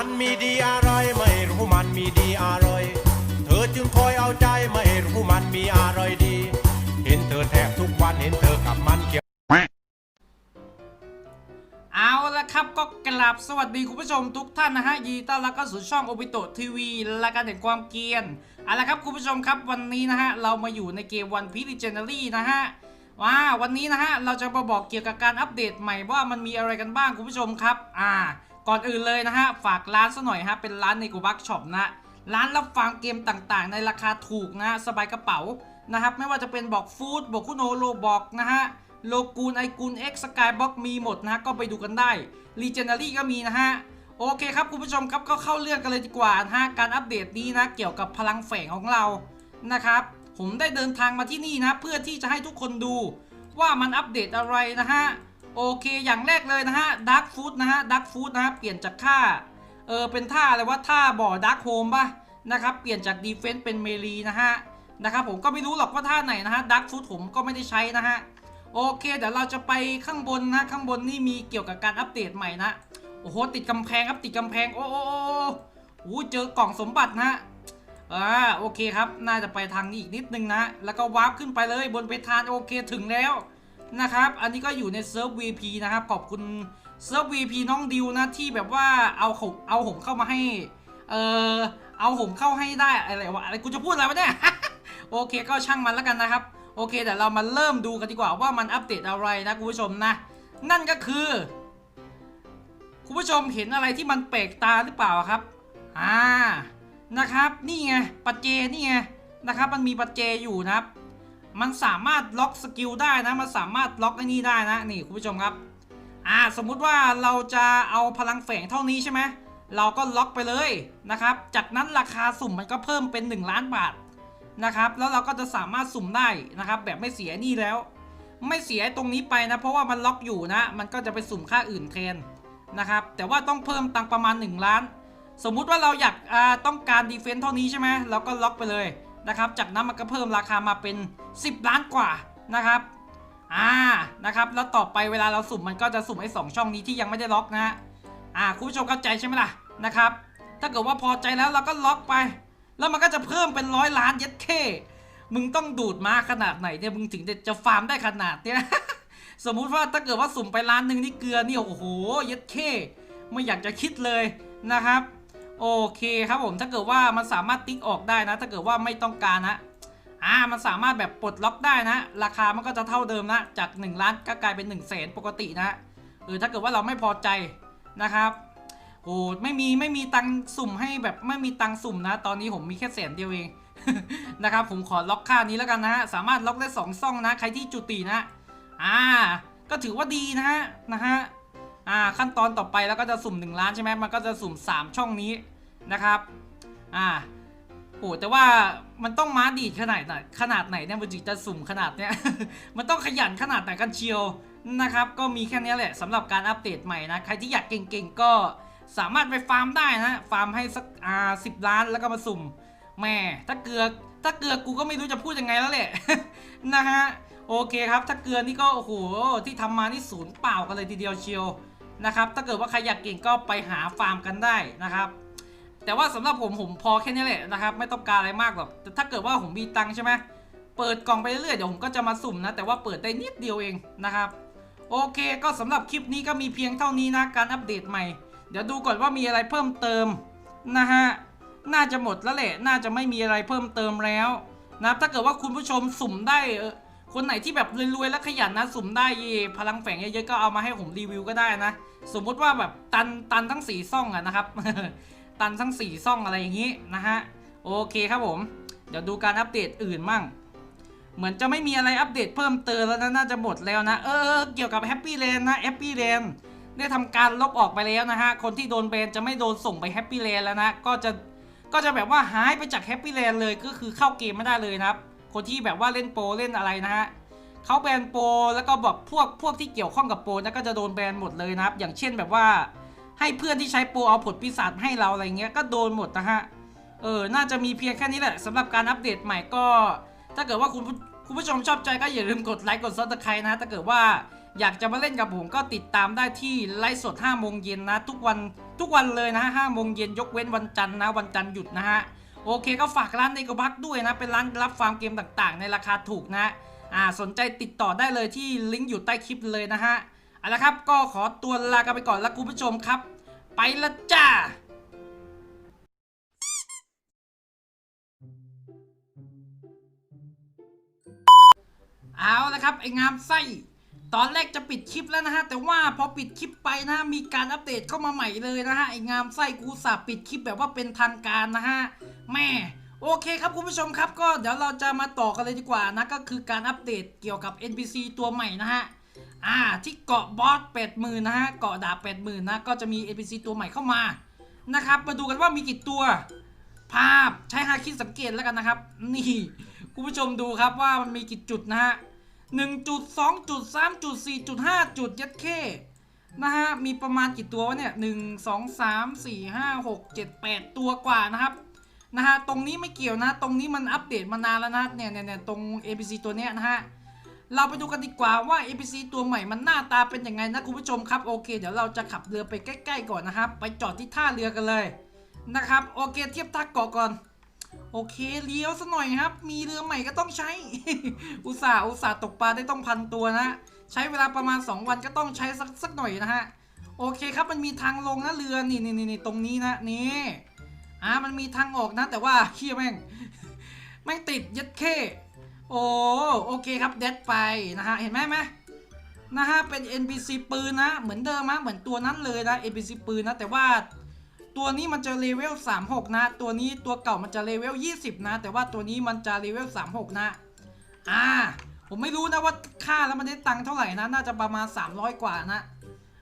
มันมีดีอะไรไม่รู้มันมีดีอะไรเธอจึงคอยเอาใจไม่รู้มันมีอะไรดี เห็นเธอแทบทุกวันเห็นเธอกับมันเกี่ยว เอาละครับก็กราบสวัสดีคุณผู้ชมทุกท่านนะฮะยีต้อนรับเข้าสู่ช่องโอบิโตทีวีและการเห็นความเกรียนเอาละครับคุณผู้ชมครับวันนี้นะฮะเรามาอยู่ในเกมวันพี e เจเนอรี่นะฮะว่าวันนี้นะฮะเราจะมาบอกเกี่ยวกับการอัปเดตใหม่ว่ามันมีอะไรกันบ้างคุณผู้ชมครับ อ่า ก่อนอื่นเลยนะฮะ ฝากร้านซะหน่อยฮะ เป็นร้านในกูบักช็อปนะ ร้านรับฟังเกมต่างๆ ในราคาถูกนะสบายกระเป๋านะครับ ไม่ว่าจะเป็นบอกฟู้ดบอกคุโนโลบอกนะฮะโลกูนไอกูน X สกายบ็อกมีหมดนะก็ไปดูกันได้ Legendary ก็มีนะฮะ โอเคครับ คุณผู้ชมครับก็เข้าเรื่องกันเลยดีกว่านะฮะ การอัปเดตนี้นะ เกี่ยวกับพลังแฝงของเรานะครับ ผมได้เดินทางมาที่นี่นะ เพื่อที่จะให้ทุกคนดูว่ามันอัปเดตอะไรนะฮะ โอเคอย่างแรกเลยนะฮะดักฟูดนะฮะดักฟูดนะฮะเปลี่ยนจากท่าเออเป็นท่าอะไรว่าท่าบ่อดักโฮมป่ะนะครับเปลี่ยนจากดีเฟนส์เป็นเมลีนะฮะนะครับผมก็ไม่รู้หรอกว่าท่าไหนนะฮะดักฟูดผมก็ไม่ได้ใช้นะฮะโอเคเดี๋ยวเราจะไปข้างบนนะข้างบนนี่มีเกี่ยวกับการอัปเดตใหม่นะโอ้โหติดกำแพงครับติดกำแพงโอ้โหโอ้เจอกล่องสมบัตินะอ่าโอเคครับน่าจะไปทางนี้อีกนิดนึงนะแล้วก็วาร์ปขึ้นไปเลยบนเพทานโอเคถึงแล้ว นะครับ อันนี้ก็อยู่ในเซิร์ฟ VP นะครับ ขอบคุณเซิร์ฟ VP น้องดิวนะที่แบบว่าเอาผมเอาผมเข้ามาให้ เออเอาผมเข้าให้ได้อะไรวะอะไรกูจะพูดอะไรวะเนี่ย โอเคก็ช่างมันแล้วกันนะครับ โอเคเดี๋ยวเรามาเริ่มดูกันดีกว่าว่ามันอัปเดตอะไรนะคุณผู้ชมนะ นั่นก็คือ คุณผู้ชมเห็นอะไรที่มันแปลกตาหรือเปล่าครับ อ่านะครับ นี่ไงปัจเจนี่ไงนะครับ มันมีปัจเจอยู่นะครับ มันสามารถล็อกสกิลได้นะ มันสามารถล็อกไอ้นี่ได้นะ นี่คุณผู้ชมครับ อ่า สมมุติว่าเราจะเอาพลังแฝงเท่านี้ใช่ไหม เราก็ล็อกไปเลยนะครับ จากนั้นราคาสุ่มมันก็เพิ่มเป็น 1 ล้านบาทนะครับ แล้วเราก็จะสามารถสุ่มได้นะครับ แบบไม่เสียนี่แล้ว ไม่เสียตรงนี้ไปนะ เพราะว่ามันล็อกอยู่นะ มันก็จะไปสุ่มค่าอื่นแทนนะครับ แต่ว่าต้องเพิ่มตังประมาณ 1 ล้าน สมมุติว่าเราอยากต้องการดีเฟนต์เท่านี้ใช่ไหมเราก็ล็อกไปเลย นะครับ จากนั้นมันก็เพิ่มราคามาเป็น 10 ล้านกว่านะครับอ่านะครับแล้วต่อไปเวลาเราสุ่มมันก็จะสุ่มไอ้สองช่องนี้ที่ยังไม่ได้ล็อกนะอ่าคุณผู้ชมเข้าใจใช่ไหมล่ะนะครับถ้าเกิดว่าพอใจแล้วเราก็ล็อกไป แล้วมันก็จะเพิ่มเป็นร้อยล้านเย็ดเคมึงต้องดูดมาขนาดไหนเนี่ยมึงถึงจะจะฟาร์มได้ขนาดเนี้ยสมมุติว่าถ้าเกิดว่าสุ่มไปล้านหนึ่งนี่เกลือนี่โอ้โหเย็ดเคไม่อยากจะคิดเลยนะครับ โอเคครับผมถ้าเกิดว่ามันสามารถติ๊กออกได้นะ ถ้าเกิดว่าไม่ต้องการนะอ่ามันสามารถแบบปลดล็อกได้นะ ราคามันก็จะเท่าเดิมนะจาก 1 ล้านก็กลายเป็น1นึ่งแสนปกตินะเออถ้าเกิดว่าเราไม่พอใจนะครับโอ้ไม่มีไม่มีตังสุ่มให้แบบไม่มีตังสุ่มนะ ตอนนี้ผมมีแค่แสนเดียวเองนะครับผมขอล็อกค่านี้แล้วกันนะฮะสามารถล็อกได้2ซ่องนะ ใครที่จุตินะอ่าก็ถือว่าดีนะฮะนะฮะ อ่าขั้นตอนต่อไปแล้วก็จะสุ่ม 1 ล้านใช่ไหมมันก็จะสุ่ม 3 ช่องนี้นะครับอ่าโอ้แต่ว่ามันต้องม้าดีดขนาดไหนขนาดไหนเนี่ยมันถึงจะสุ่มขนาดเนี้ย มันต้องขยันขนาดไหนกันเชียวนะครับ ก็มีแค่นี้แหละสำหรับการอัปเดตใหม่นะ ใครที่อยากเก่งๆก็สามารถไปฟาร์มได้นะ ฟาร์มให้สักอ่าสิบล้านแล้วก็มาสุ่มแม่ถ้าเกลือถ้าเกลือกูก็ไม่รู้จะพูดยังไงแล้วแหละนะฮะโอเคครับ ถ้าเกลือนี่ก็โอ้โหที่ทำมานี่ศูนย์เปล่ากันเลยทีเดียวเชียว นะครับ ถ้าเกิดว่าใครอยากเก่งก็ไปหาฟาร์มกันได้นะครับ แต่ว่าสำหรับผมผมพอแค่นี้แหละนะครับ ไม่ต้องการอะไรมากหรอก แต่ถ้าเกิดว่าผมมีตังใช่ไหมเปิดกล่องไปเรื่อยๆเดี๋ยวผมก็จะมาสุ่มนะ แต่ว่าเปิดได้นิดเดียวเองนะครับ โอเคก็สำหรับคลิปนี้ก็มีเพียงเท่านี้นะ การอัปเดตใหม่ เดี๋ยวดูก่อนว่ามีอะไรเพิ่มเติมนะฮะ น่าจะหมดแล้วแหละ น่าจะไม่มีอะไรเพิ่มเติมแล้วนะถ้าเกิดว่าคุณผู้ชมสุ่มได้ คนไหนที่แบบรวยๆและขยันนะสุ่มได้พลังแฝงเยอะๆก็เอามาให้ผมรีวิวก็ได้นะ สมมุติว่าแบบตันตันทั้งสี่ซ่องอะนะครับ ตันทั้งสี่ซ่องอะไรอย่างนี้นะฮะโอเคครับผม เดี๋ยวดูการอัปเดตอื่นมั่ง เหมือนจะไม่มีอะไรอัปเดตเพิ่มเติมแล้วนะน่าจะหมดแล้วนะ เออเกี่ยวกับแฮปปี้เลนนะแฮปปี้เลนได้ทำการลบออกไปแล้วนะฮะ คนที่โดนแบนจะไม่โดนส่งไปแฮปปี้เลนแล้วนะ ก็จะก็จะแบบว่าหายไปจากแฮปปี้เลนเลยก็คือเข้าเกมไม่ได้เลยนะครับ คนที่แบบว่าเล่นโปรเล่นอะไรนะฮะเขาแบนโปรแล้วก็แบบพวกพวกที่เกี่ยวข้องกับโปรนะก็จะโดนแบนหมดเลยนะครับ อย่างเช่นแบบว่าให้เพื่อนที่ใช้โปรเอาผลปีศาจให้เราอะไรเงี้ยก็โดนหมดนะฮะ เออ น่าจะมีเพียงแค่นี้แหละสำหรับการอัปเดตใหม่ก็ ถ้าเกิดว่าคุณผู้คุณผู้ชมชอบใจก็อย่าลืมกดไลค์กดซับสไครต์นะ ถ้าเกิดว่าอยากจะมาเล่นกับผมก็ติดตามได้ที่ไลฟ์สด5โมงเย็นนะ ทุกวันทุกวันเลยนะ5โมงเย็นยกเว้นวันจันทร์นะวันจันทร์หยุดนะฮะ โอเคก็ฝากร้านในกบักด้วยนะ เป็นร้านรับฟาร์มเกมต่างๆ ในราคาถูกนะอ่าสนใจติดต่อได้เลยที่ลิงก์อยู่ใต้คลิปเลยนะฮะเอาละครับก็ขอตัวลากันไปก่อนแล้วคุณผู้ชมครับ ไปละจ้าเอาละครับไอ้งามไส้ ตอนแรกจะปิดคลิปแล้วนะฮะ แต่ว่าพอปิดคลิปไปนะมีการอัปเดตเข้ามาใหม่เลยนะฮะไอ้งามไส้กูสาปิดคลิปแบบว่าเป็นทางการนะฮะ แม่โอเคครับคุณผู้ชมครับก็เดี๋ยวเราจะมาต่อกันเลยดีกว่านะก็คือการอัปเดตเกี่ยวกับ NPC ตัวใหม่นะฮะอ่าที่เกาะบอส8 0,000นะฮะเกาะดาบ8 0,000นะก็จะมี NPC ตัวใหม่เข้ามานะครับมาดูกันว่ามีกี่ตัว ภาพใช้ฮาคิดสังเกตแล้วกันนะครับ นี่คุณผู้ชมดูครับว่ามันมีกี่จุดนะฮะหนึ่งจุดสองจุดสามจุดสี่จุดห้าจุดยัดเข้นะฮะมีประมาณกี่ตัววะเนี่ยหนึ่งสองสามสี่ห้าหกเจ็ดแปดตัวกว่านะครับ นะฮะตรงนี้ไม่เกี่ยวนะ ตรงนี้มันอัปเดตมานานแล้วนะเนี่ยเนี่ยเนี่ยตรง APC ตัวเนี้ยนะฮะเราไปดูกันดีกว่าว่า APC ตัวใหม่มันหน้าตาเป็นยังไงนะคุณผู้ชมครับโอเค เดี๋ยวเราจะขับเรือไปใกล้ ๆ ก่อนนะครับไปจอดที่ท่าเรือกันเลยนะครับโอเคเทียบท่าเกาะก่อนโอเคเลี้ยวซะหน่อยครับ มีเรือใหม่ก็ต้องใช้ อุตส่าห์อุตส่าห์ตกปลาได้ต้องพันตัวนะใช้เวลาประมาณ 2 วันก็ต้องใช้สักสักหน่อยนะฮะโอเคครับมันมีทางลงนะเรือนี่นี่นี่ตรงนี้นะนี่ อ่ามันมีทางออกนะแต่ว่าเฮียแม่งแม่งติดยัดเข้โอ้โอเคครับเด็ดไปนะฮะเห็นไหมไหมนะฮะเป็น NPC ปืนนะเหมือนเดิมนะเหมือนตัวนั้นเลยนะ NPC ปืนนะแต่ว่าตัวนี้มันจะเลเวล36 นะ ตัวนี้ตัวเก่ามันจะเลเวล20 นะ แต่ว่าตัวนี้มันจะเลเวล36 นะ อ่า ผมไม่รู้นะว่าค่าแล้วมันได้ตังค์เท่าไหร่นะ น่าจะประมาณ 300 กว่านะ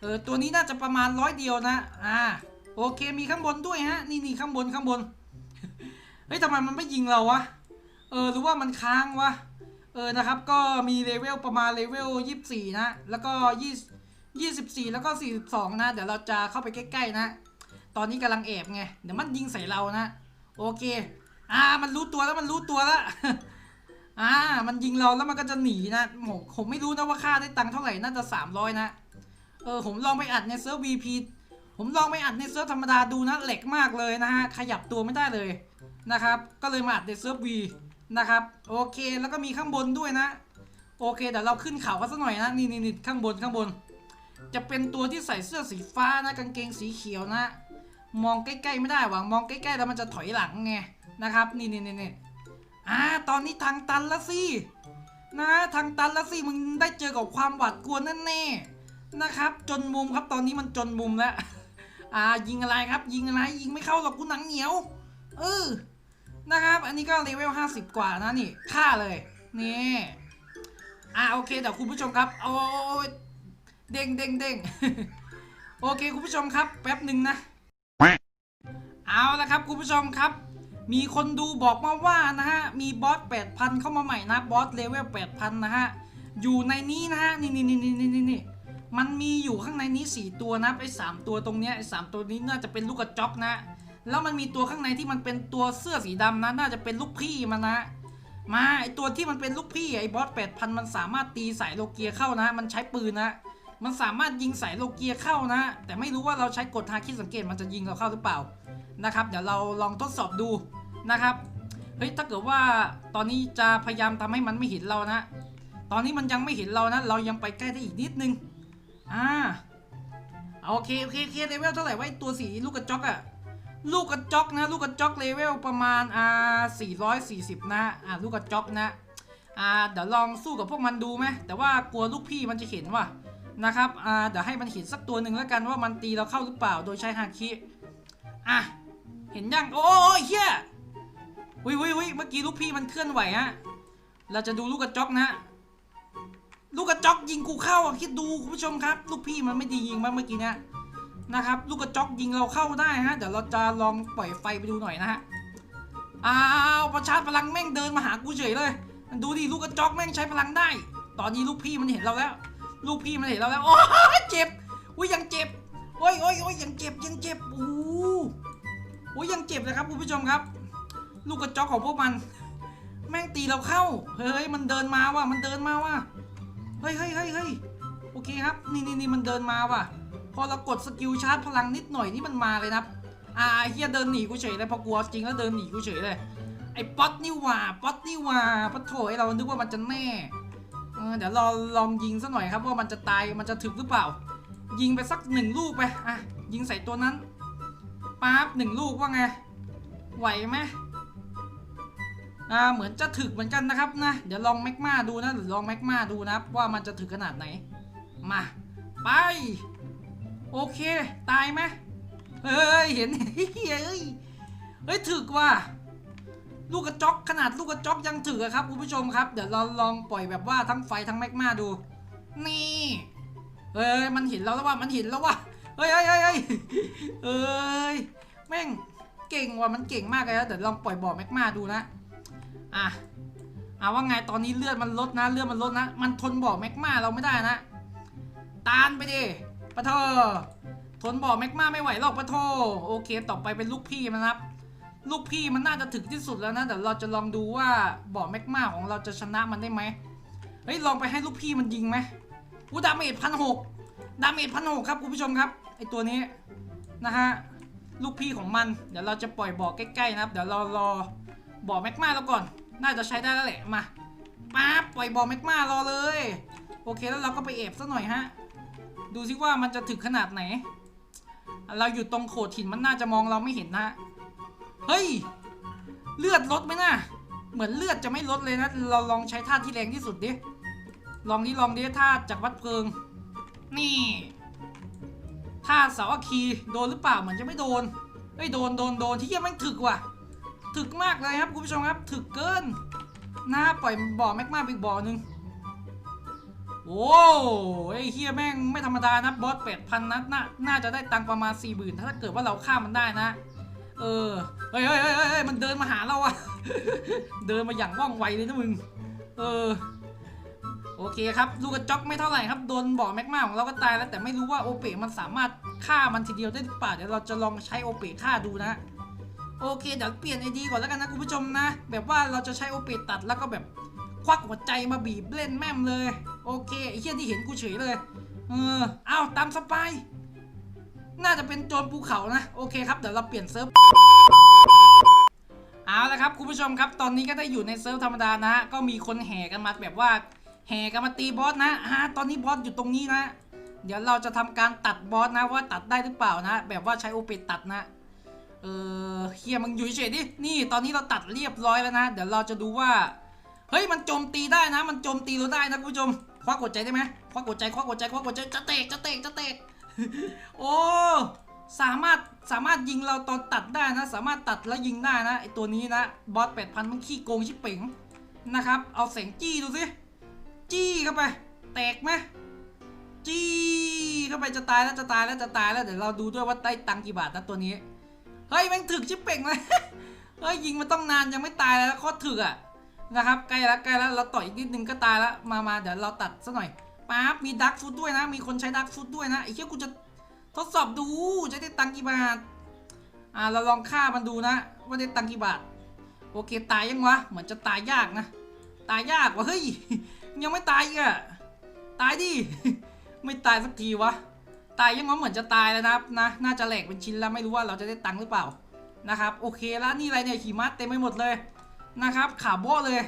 เออ ตัวนี้น่าจะประมาณร้อยเดียวนะ อ่า โอเคมีข้างบนด้วยฮะ นี่นี่ข้างบนข้างบน เฮ้ยทำไมมันไม่ยิงเราวะ เออหรือว่ามันค้างวะ เออนะครับ ก็มีเลเวลประมาณเลเวล24นะ แล้วก็20 24แล้วก็42นะ เดี๋ยวเราจะเข้าไปใกล้ๆนะ ตอนนี้กำลังแอบไง เดี๋ยวมันยิงใส่เรานะ โอเค อ่า มันรู้ตัวแล้วมันรู้ตัวแล้ว อ่า มันยิงเราแล้วมันก็จะหนีนะผมผมไม่รู้นะว่าค่าได้ตังค์เท่าไหร่ น่าจะ300นะ เออ ผมลองไปอัดในเซิร์ฟ VP ผมลองไปอัดในเซิร์ฟธรรมดาดูนะเหล็กมากเลยนะฮะขยับตัวไม่ได้เลยนะครับ ก็เลยมาอัดในเซิร์ฟ V นะครับโอเคแล้วก็มีข้างบนด้วยนะ โอเคเดี๋ยวเราขึ้นเขากันสักหน่อยนะนี่นี่นี่ข้างบนข้างบน จะเป็นตัวที่ใส่เสื้อสีฟ้านะกางเกงสีเขียวนะ มองใกล้ๆไม่ได้หวังมองใกล้ๆแล้วมันจะถอยหลังไงนะครับ นี่นี่นี่นี่อ่าตอนนี้ทางตันแล้วสินะทางตันแล้วสิมึงได้เจอกับความหวาดกลัวแน่ๆนะครับ จนมุมครับตอนนี้มันจนมุมแล้ว อ่ายิงอะไรครับ ยิงอะไรยิงไม่เข้าหรอกกูหนังเหนียว เออนะครับ อันนี้ก็เลเวล50 กว่านะนี่ฆ่าเลยนี่อ่าโอเคเดี๋ยวคุณผู้ชมครับโอ้ยเด้งเด้งเด้งโอเคคุณผู้ชมครับ แป๊บหนึ่งนะเอาละครับคุณผู้ชมครับ มีคนดูบอกมาว่านะฮะมีบอส8,000 เข้ามาใหม่นะบอสเลเวล8,000 นะฮะอยู่ในนี้นะฮะนี่นี่นี่นี่นี่นี่ มันมีอยู่ข้างในนี้ 4 ตัวนะไอ้สามตัวตรงเนี้ยไอ้สามตัวนี้น่าจะเป็นลูกกระจอกนะ แล้วมันมีตัวข้างในที่มันเป็นตัวเสื้อสีดำนะ น่าจะเป็นลูกพี่มันนะ มาไอตัวที่มันเป็นลูกพี่ไอ้บอส8,000มันสามารถตีสายโลเกียเข้านะ มันใช้ปืนนะ มันสามารถยิงสายโลเกียเข้านะ แต่ไม่รู้ว่าเราใช้กดฮาคิดสังเกตมันจะยิงเราเข้าหรือเปล่านะครับ เดี๋ยวเราลองทดสอบดูนะครับเฮ้ยถ้าเกิดว่าตอนนี้จะพยายามทำให้มันไม่เห็นเรานะ ตอนนี้มันยังไม่เห็นเรานะ เรายังไปใกล้ได้อีกนิดนึง อ่าโอเคโอเคโอเคเลเวลเท่าไหร่ไอ้ตัวสีลูกกระจอกอะลูกกระจอกนะลูกกระจอกเลเวลประมาณอ่า440นะอ่าลูกกระจอกนะอ่าเดี๋ยวลองสู้กับพวกมันดูไหมแต่ว่ากลัวลูกพี่มันจะเห็นว่ะนะครับอ่าเดี๋ยวให้มันเห็นสักตัวหนึ่งแล้วกันว่ามันตีเราเข้าหรือเปล่าโดยใช้ฮาคิอะเห็นยังโอ้ยเฮียวิวิวิเมื่อกี้ลูกพี่มันเคลื่อนไหวฮะเราจะดูลูกกระจอกนะ ลูกกระจอกยิงกูเข้าอะคิดดูคุณผู้ชมครับ ลูกพี่มันไม่ดียิงมาเมื่อกี้เนะนะครับ ลูกกระจอกยิงเราเข้าได้ฮะเดี๋ยวเราจะลองปล่อยไฟไปดูหน่อยนะฮะอ้าวประชาร์จพลังแม่งเดินมาหากูเฉยเลยดูดิลูกกระจอกแม่งใช้พลังได้ ตอนนี้ลูกพี่มันเห็นเราแล้ว ลูกพี่มันเห็นเราแล้วโอ้ยเจ็บอุ้ยยังเจ็บโอ้ยโอ้ยโอ้ยยังเจ็บยังเจ็บโอ้โหโอ้ยยังเจ็บเลยครับคุณผู้ชมครับ ลูกกระจอกของพวกมัน แม่งตีเราเข้า เฮ้ยมันเดินมาว่ะมันเดินมาว่ะ เฮ้ยเฮ้ยเฮ้ยเฮ้ยโอเคครับ นี่นี่นี่มันเดินมาว่ะ พอเรากดสกิลชาร์จพลังนิดหน่อยนี่มันมาเลยนะอ่าเฮียเดินหนีกูเฉยเลยพอกลัวจริงแล้วเดินหนีกูเฉยเลย ไอ้ป๊อตนี่ว่าป๊อตนี่ว่าปะโถไอ้เรานึกว่ามันจะแน่เดี๋ยวรอลองยิงซะหน่อยครับว่ามันจะตายมันจะถึกหรือเปล่า ยิงไปสักหนึ่งลูกไปอะยิงใส่ตัวนั้นปั๊บหนึ่งลูกว่าไงไหวไหม อ่าเหมือนจะถึกเหมือนกันนะครับนะ เดี๋ยวลองแมกมาดูนะหรือลองแมกมาดูนะครับว่ามันจะถึกขนาดไหน มา ไป โอเค ตายไหมเฮ้ย เห็นเฮ้ยเฮ้ยถึกว่ะลูกกระจอกขนาดลูกกระจอกยังถึกอะครับคุณผู้ชมครับ เดี๋ยวเราลองปล่อยแบบว่าทั้งไฟทั้งแมกมาดู นี่เอ้ยมันเห็นแล้วแล้วว่ามันเห็นแล้วว่าเฮ้ยเฮ้ยเฮ้ยเฮ้ยเอ้ยแม่งเก่งว่ะมันเก่งมากเลยนะเดี๋ยวลองปล่อยบ่อแมกมาดูนะ อะอะว่าไงตอนนี้เลือดมันลดนะเลือดมันลดนะ มันทนบ่อแมกมาเราไม่ได้นะตานไปดิปะโททนบ่อแมกมาไม่ไหวหรอกปะโทโอเค ต่อไปเป็นลูกพี่มันครับ ลูกพี่มันน่าจะถึงที่สุดแล้วนะเดี๋ยวเราจะลองดูว่าบ่อแมกมาของเราจะชนะมันได้ไหมเฮ้ยลองไปให้ลูกพี่มันยิงไหมอู้ดาเมจพันหกดาเมจพันหกครับคุณผู้ชมครับไอตัวนี้นะฮะลูกพี่ของมัน เดี๋ยวเราจะปล่อยบ่อใกล้ๆนะครับ เดี๋ยวเรารอบ่อแมกมาแล้วก่อน น่าจะใช้ได้แล้วแหละมาป๊าปล่อยบ่อแมกมารอเลย โอเคแล้วเราก็ไปเอฟซะหน่อยฮะ ดูซิว่ามันจะถึงขนาดไหน เราอยู่ตรงโขดหินมันน่าจะมองเราไม่เห็นนะเฮ้ย เลือดลดไหมนะเหมือนเลือดจะไม่ลดเลยนะ เราลองใช้ท่าที่แรงที่สุดดิ ลองดิลองดิท่าจากวัดเพลิง นี่ท่าเสาอัคีโดนหรือเปล่าเหมือนจะไม่โดนเฮ้ยโดนโดนโดนที่เหี้ยแมันถึกว่ะ ถึกมากเลยครับคุณผู้ชมครับ ถึกเกินนะปล่อยบ่อแม็กมาอีกบ่อหนึ่งโอ้ไอเฮียแม่งไม่ธรรมดานะบอสแปดพันนัดน่าน่าจะได้ตังประมาณสี่หมื่นถ้าเกิดว่าเราฆ่ามันได้นะ เออเฮ้ยเฮ้ยเฮ้ยเฮ้ยมันเดินมาหาเราอะเดินมาอย่างว่องไวเลยนะมึง เออโอเคครับลูกกระจอกไม่เท่าไหร่ครับโดนบ่อแมกมาของเราก็ตายแล้วแต่ไม่รู้ว่าโอเปะมันสามารถฆ่ามันทีเดียวได้หรือเปล่าเดี๋ยวเราจะลองใช้โอเปะฆ่าดูนะ โอเคเดี๋ยวเปลี่ยนไอดีก่อนแล้วกันนะคุณผู้ชมนะ แบบว่าเราจะใช้โอเปะตัดแล้วก็แบบควักหัวใจมาบีบเล่นแม่มเลย โอเคไอ้เหี้ยที่เห็นกูเฉยเลย เออเอาตามสบายน่าจะเป็นโจรภูเขานะ โอเคครับเดี๋ยวเราเปลี่ยนเซิร์ฟเอาละครับคุณผู้ชมครับ ตอนนี้ก็ได้อยู่ในเซิร์ฟธรรมดานะฮะก็มีคนแห่กันมาแบบว่าแห่กันมาตีบอสนะฮะตอนนี้บอสอยู่ตรงนี้นะ เดี๋ยวเราจะทำการตัดบอสนะว่าตัดได้หรือเปล่านะ แบบว่าใช้โอเปตัดนะ เออเฮียมึงอยู่เฉยดิ นี่ตอนนี้เราตัดเรียบร้อยแล้วนะ เดี๋ยวเราจะดูว่า เฮ้ยมันโจมตีได้นะ มันโจมตีเราได้นะคุณผู้ชม ควักกดใจได้ไหมควักกดใจควักกดใจควักกดใจ จะเตกจะเตกจะเตกโอ้ สามารถสามารถยิงเราตอนตัดได้นะ สามารถตัดแล้วยิงได้นะไอตัวนี้นะบอสแปดพันมันขี้โกงชิบเป๋งนะครับ เอาแสงจี้ดูสิจี้เข้าไป แตกไหมจี้เข้าไปจะตายแล้วจะตายแล้วจะตายแล้วเดี๋ยวเราดูด้วยว่าได้ตังกี่บาทนะตัวนี้ เฮ้ยแม่งถึกชิบเป่งเลยเฮ้ยยิงมาต้องนานยังไม่ตายแล้วโคตรถึกอะนะครับใกล้แล้วใกล้แล้วเราต่อยอีกนิดนึงก็ตายแล้วมามาเดี๋ยวเราตัดซะหน่อยป๊าบมีดักฟุตด้วยนะ มีคนใช้ดักฟุตด้วยนะไอ้เหี้ยกูจะทดสอบดูจะได้ตังกี่บาทอ่าเราลองฆ่ามันดูนะ ว่าได้ตังกี่บาท โอเคตายยังวะเหมือนจะตายยากนะ ตายยากวะเฮ้ยยังไม่ตายอีกอะตายดิไม่ตายสักทีวะ ตายยังวะเหมือนจะตายแล้วนะครับนะน่าจะแหลกเป็นชิ้นแล้วไม่รู้ว่าเราจะได้ตังค์หรือเปล่านะครับโอเคแล้วนี่อะไรเนี่ยขี่ม้าเต็มไปหมดเลยนะครับขาบ้เลย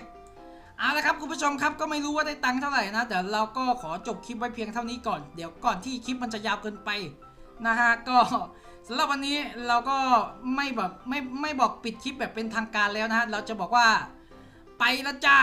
เอาละครับคุณผู้ชมครับก็ไม่รู้ว่าได้ตังค์เท่าไหร่นะเดี๋ยวเราก็ขอจบคลิปไว้เพียงเท่านี้ก่อนเดี๋ยวก่อนที่คลิปมันจะยาวเกินไปนะฮะก็สำหรับวันนี้เราก็ไม่แบบไม่ไม่บอกปิดคลิปแบบเป็นทางการแล้วนะฮะเราจะบอกว่าไปล้วจ้า